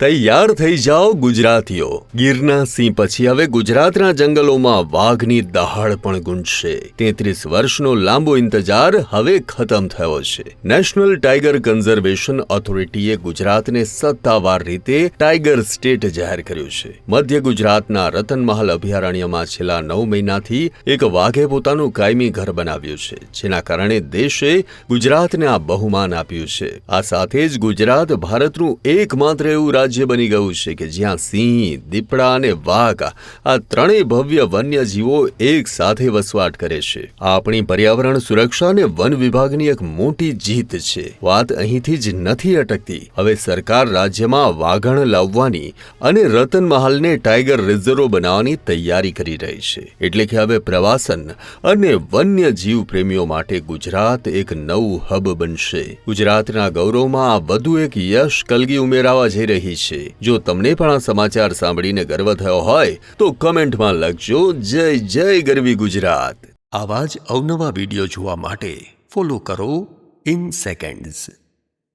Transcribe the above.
તૈયાર થઈ જાઓ ગુજરાતીઓ. ગીરના સિંહ પછી હવે ગુજરાતના જંગલોમાં વાઘની દહાડ પણ ગુંજશે. તેત્રીસ વર્ષનો લાંબો ઇંતજાર હવે ખતમ થયો છે. નેશનલ ટાઈગર કન્ઝર્વેશન ઓથોરિટીએ ગુજરાતને સત્તાવાર રીતે ટાઈગર સ્ટેટ જાહેર કર્યું છે. મધ્ય ગુજરાતના રતનમહાલ અભયારણ્યમાં છેલ્લા નવ મહિનાથી એક વાઘે પોતાનું કાયમી ઘર બનાવ્યું છે, જેના કારણે દેશે ગુજરાતને આ બહુમાન આપ્યું છે. આ સાથે જ ગુજરાત ભારતનું એકમાત્ર એવું રાજ્ય બની ગયું છે કે જ્યાં સિંહ, દીપડા અને વાઘ આ ત્રણેય ભવ્ય વન્યજીવો એક સાથે વસવાટ કરે છે. આપણી પર્યાવરણ સુરક્ષા અને વન વિભાગની એક મોટી જીત છે. વાત અહીંથી જ નથી અટકતી. હવે સરકાર રાજ્યમાં વાઘણ લાવવાની અને રતનમહાલને ટાઈગર રિઝર્વ બનાવવાની તૈયારી કરી રહી છે. એટલે કે હવે પ્રવાસન અને વન્ય જીવ પ્રેમીઓ માટે ગુજરાત એક નવું હબ બનશે. ગુજરાતના ગૌરવમાં આ વધુ એક યશ કલગી ઉમેરાવા જઈ રહી છે. જો તમને પણ આ સમાચાર સાંભળીને ગર્વ થયો હોય, તો કમેન્ટમાં લખજો, જય જય ગરવી ગુજરાત. આવા જ અવનવા વીડિયો જોવા માટે ફોલો કરો ઇન સેકન્ડ્સ